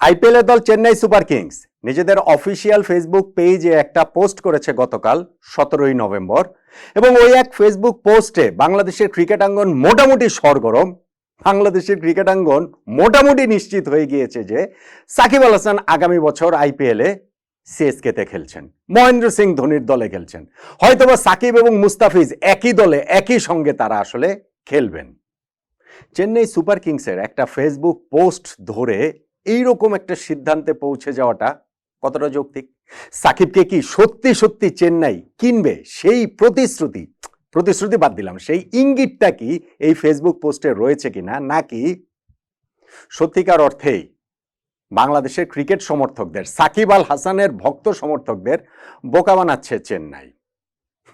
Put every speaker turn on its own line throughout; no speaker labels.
আইপিএলের দল Chennai Super Kings. নিজেদের অফিসিয়াল ফেসবুক পেজে একটা পোস্ট করেছে গতকাল, সতেরোই নভেম্বর। এবং ওই এক ফেসবুক পোস্টে বাংলাদেশের ক্রিকেট আঙ্গন মোটামুটি সরগরম। বাংলাদেশের ক্রিকেট আঙ্গন মোটামুটি নিশ্চিত হয়ে গিয়েছে যে সাকিব আল হাসান আগামী বছর আইপিএলে সিএসকেতে খেলছেন। মহেন্দ্র সিং ধোনির দলে খেলছেন। হয়তোবা সাকিব এবং মুস্তাফিজ একই দলে, একই সঙ্গে তারা আসলে খেলবেন। চেন্নাই সুপার কিংসের একটা ফেসবুক পোস্ট ধরে এইরকম একটা সিদ্ধান্তে পৌঁছে যাওয়াটা কতটা যৌক্তিক? সাকিবকে কি সত্যি সত্যি চেন্নাই কিনবে? সেই প্রতিশ্রুতি প্রতিশ্রুতি বাদ দিলাম, সেই ইঙ্গিতটা কি এই ফেসবুক পোস্টে রয়েছে কিনা? নাকি সত্যিকার অর্থেই বাংলাদেশের ক্রিকেট সমর্থকদের, সাকিব আল হাসানের ভক্ত সমর্থকদের বোকা বানাচ্ছে চেন্নাই।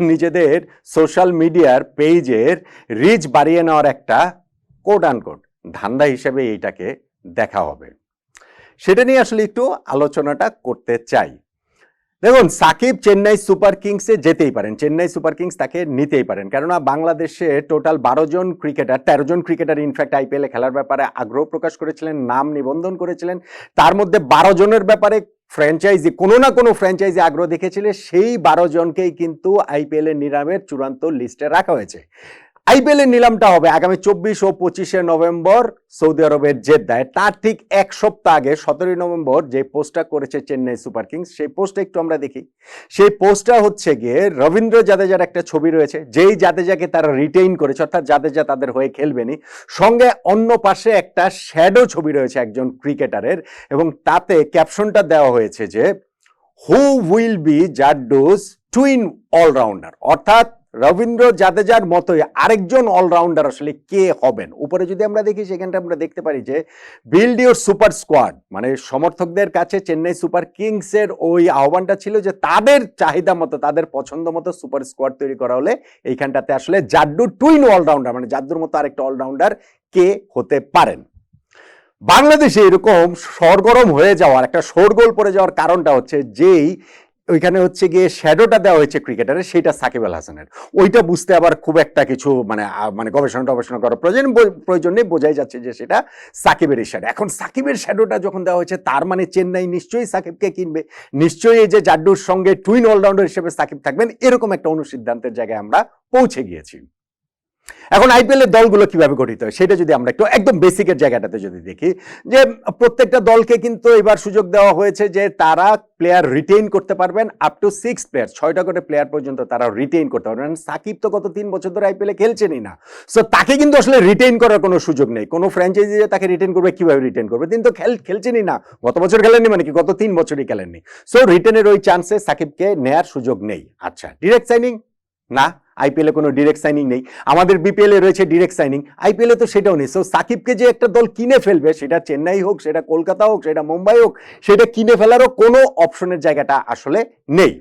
নিজেদের সোশ্যাল মিডিয়ার পেজের রিচ বাড়িয়ে নেওয়ার একটা কোড আনকোড ধান্দা হিসেবে এইটাকে দেখা হবে। সেটা নিয়ে আসলে একটু আলোচনাটা করতে চাই। দেখুন, সাকিব চেন্নাই সুপার কিংসে যেতেই পারেন। চেন্নাই সুপার কিংস তাকে নিতেই পারেন। কেননা বাংলাদেশে টোটাল বারো জন ক্রিকেটার, তেরো জন ক্রিকেটার ইনফ্যাক্ট আইপিএলে খেলার ব্যাপারে আগ্রহ প্রকাশ করেছিলেন, নাম নিবন্ধন করেছিলেন। তার মধ্যে বারো জনের ব্যাপারে ফ্র্যাঞ্চাইজি কোনো না কোনো ফ্র্যাঞ্চাইজি আগ্রহ দেখেছিল। সেই বারো জনকেই কিন্তু আইপিএলের নিরামের চূড়ান্ত লিস্টে রাখা হয়েছে। আইপিএল এর নিলামটা হবে আগামী চব্বিশ ও পঁচিশে নভেম্বর সৌদি আরবের জেদ্দায়। তার ঠিক এক সপ্তাহ আগে, সতেরোই নভেম্বর, যে পোস্টটা করেছে চেন্নাই সুপার কিংস, সেই পোস্টটা একটু আমরা দেখি। সেই পোস্টটা হচ্ছে গিয়ে রবীন্দ্র জাদেজার একটা ছবি রয়েছে, যেই জাদেজাকে তারা রিটেইন করেছে, অর্থাৎ জাদেজা তাদের হয়ে খেলবেনি। সঙ্গে অন্য পাশে একটা শ্যাডো ছবি রয়েছে একজন ক্রিকেটারের এবং তাতে ক্যাপশনটা দেওয়া হয়েছে যে who will be Jaddu's twin allrounder অর্থাৎ রবীন্দ্র জাদেজার মতোই আরেকজন অলরাউন্ডার আসলে কে হবেন? উপরে যদি আমরা দেখি, সেখানটা আমরা দেখতে পারি যে বিল্ড ইউর সুপার স্কোয়াড মানে সমর্থকদের কাছে চেন্নাই সুপার কিংসের ওই আহ্বানটা ছিল যে, তাদের চাহিদা মতো, তাদের পছন্দ মতো সুপার স্কোয়াড তৈরি করা হলে এইখানটাতে আসলে জাড্ডু টুইন অলরাউন্ডার মানে জাদ্দুর মতো আরেকটা অলরাউন্ডার কে হতে পারেন। বাংলাদেশে এরকম সরগরম হয়ে যাওয়ার, একটা শোরগোল পড়ে যাওয়ার কারণটা হচ্ছে যেই ওইখানে হচ্ছে গিয়ে শ্যাডোটা দেওয়া হয়েছে ক্রিকেটারের সেটা সাকিব আল হাসানের। ওইটা বুঝতে আবার খুব একটা কিছু মানে মানে গবেষণা টবেষণা করার প্রয়োজন প্রয়োজন নেই, বোঝাই যাচ্ছে যে সেটা সাকিবের শ্যাডো এখন সাকিবের শ্যাডোটা যখন দেওয়া হয়েছে, তার মানে চেন্নাই নিশ্চয়ই সাকিবকে কিনবে। নিশ্চয়ই এই যে জাড্ডুর সঙ্গে টুইন অলরাউন্ডার হিসেবে সাকিব থাকবেন, এরকম একটা অনুসিদ্ধান্তের জায়গায় আমরা পৌঁছে গিয়েছি। এখন আইপিএল এর দলগুলো কীভাবে গঠিত হয়, সেটা যদি আমরা একটু একদম বেসিকের জায়গাটাতে যদি দেখি, যে প্রত্যেকটা দলকে কিন্তু এবার সুযোগ দেওয়া হয়েছে যে তারা প্লেয়ার রিটেইন করতে পারবেন আপ টু সিক্স প্লেয়ার ছয়টা করে প্লেয়ার পর্যন্ত তারা রিটেইন করতে পারবেন। সাকিব তো গত তিন বছর ধরে আইপিএলে খেলছেনই না। সো তাকে কিন্তু আসলে রিটেইন করার কোনো সুযোগ নেই। কোনো ফ্র্যাঞ্চাইজি যে তাকে রিটেইন করবে, কীভাবে রিটেইন করবে? তিনি তো খেল, খেলছেনই না। গত বছর খেলেননি মানে কি? গত তিন বছরই খেলেননি। সো রিটেনের ওই চান্সে সাকিবকে নেয়ার সুযোগ নেই। আচ্ছা ডিরেক্ট সাইনিং না। আইপিএলে কোনো ডিরেক্ট সাইনিং নেই। আমাদের বিপিএলে রয়েছে ডিরেক্ট সাইনিং আইপিএল তো সেটাও নেই। সো সাকিবকে যে একটা দল কিনে ফেলবে, সেটা চেন্নাই হোক, সেটা কলকাতা হোক, সেটা মুম্বাই হোক, সেটা কিনে ফেলারও কোনো অপশনের জায়গাটা আসলে নেই।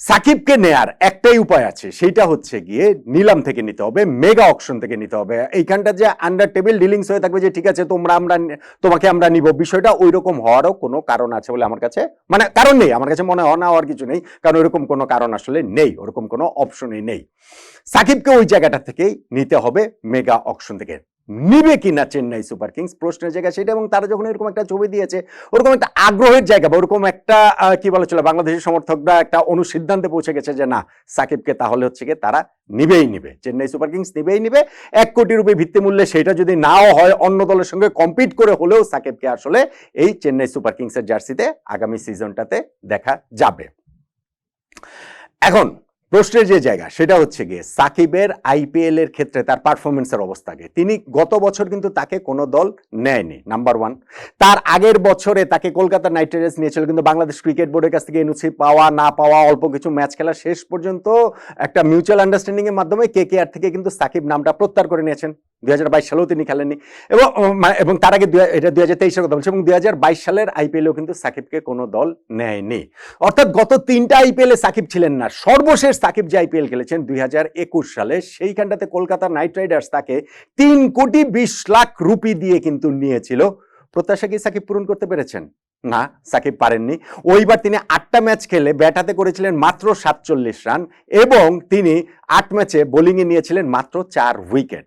সাকিবকে নেয়ার একটাই উপায় আছে, সেইটা হচ্ছে গিয়ে নিলাম থেকে নিতে হবে মেগা অকশন থেকে নিতে হবে। এইখানটা যে আন্ডার টেবিল ডিলিংস হয়ে থাকবে যে, ঠিক আছে, তোমরা আমরা তোমাকে আমরা নিব। বিষয়টা ওই রকম হওয়ারও কোনো কারণ আছে বলে আমার কাছে মানে কারণ নেই, আমার কাছে মনে হয় না হওয়ার কিছু নেই, কারণ ওইরকম কোনো কারণ আসলে নেই, ওরকম কোনো অপশনই নেই। সাকিবকে ওই জায়গাটা থেকেই নিতে হবে মেগা অকশন থেকে। নিবে কিনা চেন্নাই সুপার কিংস? প্রশ্নের জায়গা সেটা এবং তারা যখন এরকম একটা ছবি দিয়েছে, ওরকম একটা আগ্রহের জায়গা বা ওরকম একটা কি বলা চলে, বাংলাদেশের সমর্থকরা একটা অনুসিদ্ধান্তে পৌঁছে গেছে যে না, সাকিবকে তাহলে হচ্ছে গিয়ে তারা নিবেই নিবে। চেন্নাই সুপার কিংস নিবেই নিবে। এক কোটি রুপি ভিত্তিমূল্যে সেটা যদি নাও হয় অন্য দলের সঙ্গে কম্পিট করে হলেও সাকিবকে আসলে এই চেন্নাই সুপার কিংসের জার্সিতে আগামী সিজনটাতে দেখা যাবে। এখন প্রশ্নের যে জায়গা, সেটা হচ্ছে গিয়ে সাকিবের আইপিএল এর ক্ষেত্রে তার পারফরমেন্সের অবস্থাকে তিনি গত বছর কিন্তু তাকে কোনো দল নেয়নি নাম্বার ওয়ান তার আগের বছরে তাকে কলকাতা নাইট রাইডার্স নিয়েছিল, কিন্তু বাংলাদেশ ক্রিকেট বোর্ডের কাছ থেকে এনওসি পাওয়া, না পাওয়া, অল্প কিছু ম্যাচ খেলা শেষ পর্যন্ত একটা মিউচুয়াল আন্ডারস্ট্যান্ডিং এর মাধ্যমে কে কে আর থেকে কিন্তু সাকিব নামটা প্রত্যাহার করে নিয়েছেন। দুই হাজার বাইশ সালেও তিনি খেলেননি। এবং এবং তার আগে এটা দুই হাজার তেইশের কথা বলছি, এবং দুই হাজার বাইশ সালের আইপিএলেও কিন্তু সাকিবকে কোনো দল নেয়নি। অর্থাৎ গত তিনটা আইপিএলে সাকিব ছিলেন না। সর্বশেষ সাকিব যে আইপিএল খেলেছেন দুই হাজার একুশ সালে, সেইখানটাতে কলকাতা নাইট রাইডার্স তাকে তিন কোটি বিশ লাখ রুপি দিয়ে কিন্তু নিয়েছিল। প্রত্যাশা কি সাকিব পূরণ করতে পেরেছেন? না, সাকিব পারেননি। ওইবার তিনি আটটা ম্যাচ খেলে ব্যাট হাতে করেছিলেন মাত্র সাতচল্লিশ রান, এবং তিনি আট ম্যাচে বোলিংয়ে নিয়েছিলেন মাত্র চার উইকেট।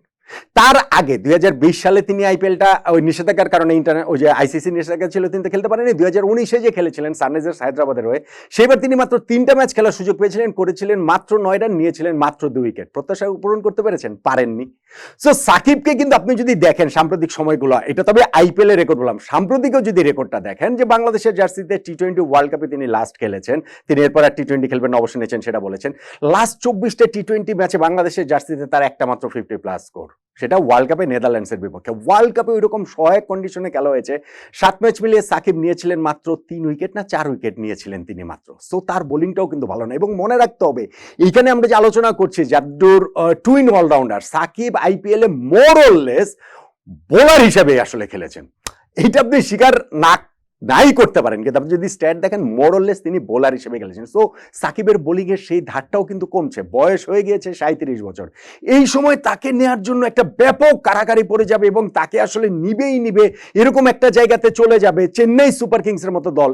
তার আগে, দুই হাজার বিশ সালে তিনি আইপিএলটা ওই নিষেধাজ্ঞার কারণে ইন্টারনেট ওই যে আইসিসি নিষেধাজ্ঞা ছিল, তিনি খেলতে পারেনি দুই হাজার উনিশে যে খেলেছিলেন সানরাইজার্স হায়দ্রাবাদের হয়ে সেবার তিনি মাত্র তিনটা ম্যাচ খেলার সুযোগ পেয়েছিলেন, করেছিলেন মাত্র নয় রান, নিয়েছিলেন মাত্র দুই উইকেট। প্রত্যাশা পূরণ করতে পেরেছেন? পারেননি। সো সাকিবকে কিন্তু আপনি যদি দেখেন সাম্প্রতিক সময়গুলো, এটা তবে আইপিএল এর রেকর্ড বললাম। সাম্প্রতিকও যদি রেকর্ডটা দেখেন যে বাংলাদেশের জার্সিতে টি টোয়েন্টি ওয়ার্ল্ড কাপে তিনি লাস্ট খেলেছেন, তিনি এরপর আর টি টোয়েন্টি খেলবেন অবশ্যই নিয়েছেন সেটা বলেছেন। লাস্ট চব্বিশটা টি টোয়েন্টি ম্যাচে বাংলাদেশের জার্সিতে তার একটা মাত্র ফিফটি প্লাস স্কোর সেটা ওয়ার্ল্ড কাপে নেদারল্যান্ডসের বিপক্ষে। ওয়ার্ল্ড কাপে ওইরকম সহায়ক কন্ডিশনে খেলা হয়েছে। সাত ম্যাচ মিলিয়ে সাকিব নিয়েছিলেন মাত্র তিন উইকেট না চার উইকেট নিয়েছিলেন তিনি মাত্র। সো তার বোলিংটাও কিন্তু ভালো না। এবং মনে রাখতে হবে, এইখানে আমরা যে আলোচনা করছি যাদুর twin allrounder Shakib IPL more less bowler হিসেবে আসলে খেলেছেন। এইটা আপনি স্বীকার না নাই করতে পারেন। কিন্তু আপনি যদি স্ট্যাট দেখেন মোরলেস তিনি বোলার হিসেবে খেলেছেন। সো সাকিবের বোলিংয়ের সেই ধারটাও কিন্তু কমছে। বয়স হয়ে গিয়েছে সাঁত্রিশ বছর। এই সময় তাকে নেয়ার জন্য একটা ব্যাপক কারাকারি পড়ে যাবে এবং তাকে আসলে নিবেই নিবে এরকম একটা জায়গাতে চলে যাবে চেন্নাই সুপার কিংসের মতো দল।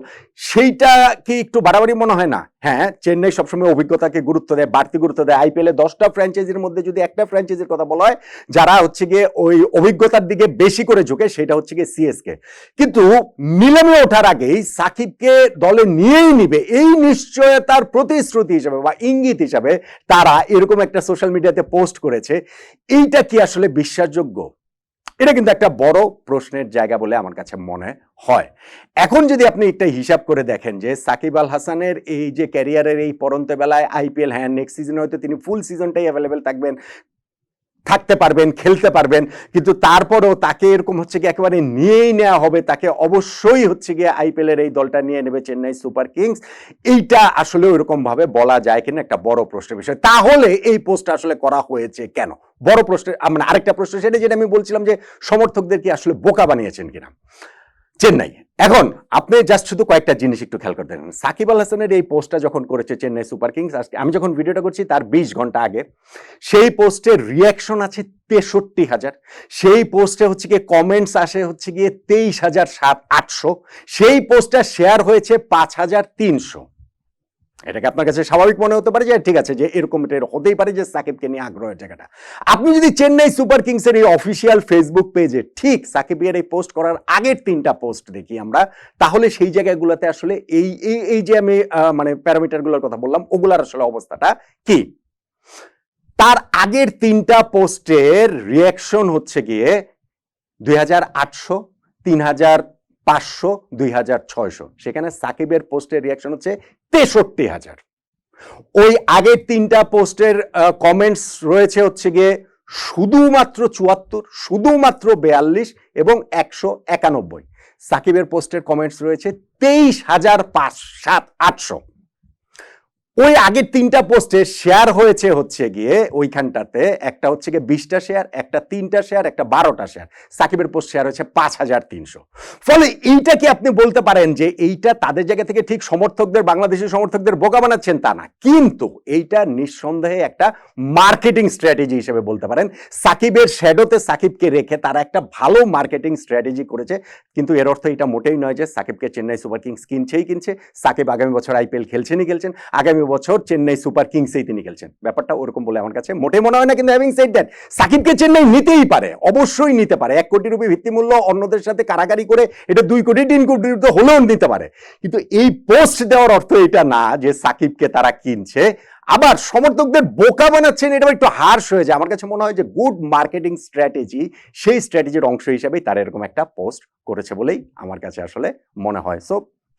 সেইটা কি একটু বাড়াবাড়ি মনে হয় না? হ্যাঁ চেন্নাই সবসময় অভিজ্ঞতাকে গুরুত্ব দেয়, বাড়তি গুরুত্ব দেয়। আইপিএলে দশটা ফ্র্যাঞ্চাইজির মধ্যে যদি একটা ফ্র্যাঞ্চাইজির কথা বলা হয়, যারা হচ্ছে গিয়ে ওই অভিজ্ঞতার দিকে বেশি করে ঝুঁকে, সেটা হচ্ছে গিয়ে সিএসকে কিন্তু নিলামে ওঠার আগেই সাকিবকে দলে নিয়েই নিবে। এই নিশ্চয়তার প্রতিশ্রুতি হিসাবে বা ইঙ্গিত হিসাবে তারা এরকম একটা সোশ্যাল মিডিয়াতে পোস্ট করেছে। এইটা কি আসলে বিশ্বাসযোগ্য? এটা কিন্তু একটা বড় প্রশ্নের জায়গা বলে আমার কাছে মনে হয়। এখন যদি আপনি একটা হিসাব করে দেখেন যে সাকিব আল হাসানের এই যে ক্যারিয়ারের এই পরন্ত বেলায় আইপিএল হ্যাঁ নেক্সট সিজনে হয়তো তিনি ফুল সিজনটাই অ্যাভেলেবেল থাকবেন। থাকতে পারবেন, খেলতে পারবেন। কিন্তু তারপরও তাকে এরকম হচ্ছে কি একেবারে নিয়েই নেওয়া হবে। তাকে অবশ্যই হচ্ছে গিয়ে আইপিএলের এই দলটা নিয়ে নেবে চেন্নাই সুপার কিংস। এইটা আসলে ওইরকমভাবে বলা যায় কিনা একটা বড় প্রশ্নের বিষয়। তাহলে এই পোস্ট আসলে করা হয়েছে কেন? বড় প্রশ্নের মানে আরেকটা প্রশ্ন সেটা যেটা আমি বলছিলাম যে সমর্থকদের কি আসলে বোকা বানিয়েছেন কিনা? চেন্নাই। এখন আপনি জাস্ট শুধু কয়েকটা জিনিস একটু খেয়াল করতে দেখেন। সাকিব আল হাসানের এই পোস্টটা যখন করেছে চেন্নাই সুপার কিংস, আজকে আমি যখন ভিডিওটা করছি তার বিশ ঘণ্টা আগে, সেই পোস্টের রিয়াকশন আছে তেষট্টি হাজার। সেই পোস্টে হচ্ছে গিয়ে কমেন্টস আসে হচ্ছে গিয়ে তেইশ হাজার সাত আটশো। সেই পোস্টটা শেয়ার হয়েছে পাঁচ হাজার তিনশো। এটাকে আপনার কাছে স্বাভাবিক মনে হতে পারে যে, ঠিক আছে, যে এরকম এটা হতেই পারে যে সাকিবকে নিয়ে আগ্রহের জায়গাটা। আপনি যদি চেন্নাই সুপার কিংসের এই অফিসিয়াল ফেসবুক পেজে, ঠিক সাকিবের এই পোস্ট করার আগের তিনটা পোস্ট দেখি আমরা, তাহলে সেই জায়গাগুলোতে আসলে এই এই এই যে আমি মানে প্যারামিটারগুলোর কথা বললাম, ওগুলার আসলে অবস্থাটা কি? তার আগের তিনটা পোস্টের রিয়াকশন হচ্ছে গিয়ে দুই হাজার আটশো, তিন হাজার পাঁচশো, দুই হাজার ছয়শো। সেখানে সাকিবের পোস্টের রিয়াকশন হচ্ছে তেষট্টি হাজার। ওই আগের তিনটা পোস্টের কমেন্টস রয়েছে হচ্ছে গিয়ে শুধুমাত্র চুয়াত্তর, শুধুমাত্র বেয়াল্লিশ এবং একশো একানব্বই। সাকিবের পোস্টের কমেন্টস রয়েছে তেইশ হাজার পাঁচ সাত, আটশো। ওই আগের তিনটা পোস্টে শেয়ার হয়েছে হচ্ছে গিয়ে ওইখানটাতে। একটা হচ্ছে গিয়ে বিশটা শেয়ার, একটা তিনটা শেয়ার, একটা বারোটা শেয়ার। সাকিবের পোস্ট শেয়ার হয়েছে পাঁচ হাজার তিনশো। ফলে এইটা কি আপনি বলতে পারেন যে এইটা তাদের জায়গা থেকে ঠিক সমর্থকদের বাংলাদেশি সমর্থকদের বোকা বানাচ্ছেন তা না। কিন্তু এইটা নিঃসন্দেহে একটা মার্কেটিং স্ট্র্যাটেজি হিসেবে বলতে পারেন। সাকিবের শ্যাডোতে সাকিবকে রেখে তারা একটা ভালো মার্কেটিং স্ট্র্যাটেজি করেছে। কিন্তু এর অর্থ এটা মোটেই নয় যে সাকিবকে চেন্নাই সুপার কিংস কিনছেই কিনছে। সাকিব আগামী বছর আইপিএল খেলছেনই খেলছেন। আগামী বছর চেন্নাই সুপার কিংসেই তিনি খেলছেন। ব্যাপারটা ওরকম বলে আমার কাছে মোটে মনে হয় না, কিন্তু হ্যাভিং সেড দ্যাট সাকিবকে চেন্নাই নিতেই পারে, অবশ্যই নিতে পারে। এক কোটি রুপি ভিত্তিমূল্য অন্যদের সাথে কারাগারি করে এটা দুই কোটি, তিন কোটি রুপি হলেও নিতে পারে। কিন্তু এই পোস্ট দেওয়ার অর্থ এটা না যে সাকিবকে তারা কিনছে। আবার সমর্থকদের বোকা বানাচ্ছেন, এটা একটু হার্শ হয়ে যায়। আমার কাছে মনে হয় যে গুড মার্কেটিং স্ট্র্যাটেজি সেই স্ট্র্যাটেজির অংশ হিসেবেই তারা এরকম একটা পোস্ট করেছে বলেই আমার কাছে আসলে মনে হয়। সো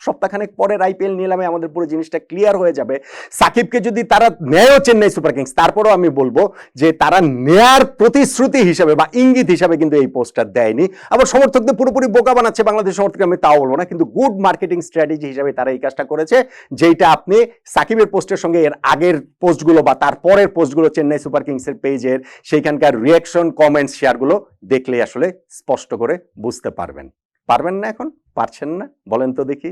সপ্তাহখানেক পরের আইপিএল নিলামে আমাদের পুরো জিনিসটা ক্লিয়ার হয়ে যাবে। সাকিবকে যদি তারা নেয়ও চেন্নাই সুপার কিংস, তারপরেও আমি বলব যে তারা নেয়ার প্রতিশ্রুতি হিসাবে বা ইঙ্গিত হিসাবে কিন্তু এই পোস্টটা দেয়নি। আবার সমর্থকদের পুরোপুরি বোকা বানাচ্ছে বাংলাদেশ সমর্থক আমি তাও বলব না, কিন্তু গুড মার্কেটিং স্ট্র্যাটেজি হিসাবে তারা এই কাজটা করেছে, যেইটা আপনি সাকিবের পোস্টের সঙ্গে এর আগের পোস্টগুলো বা তার পরের পোস্টগুলো চেন্নাই সুপার কিংসের পেজের সেইখানকার রিয়াকশন কমেন্টস শেয়ারগুলো দেখলে আসলে স্পষ্ট করে বুঝতে পারবেন। পারবেন না এখন? পারছেন না? বলেন তো দেখি।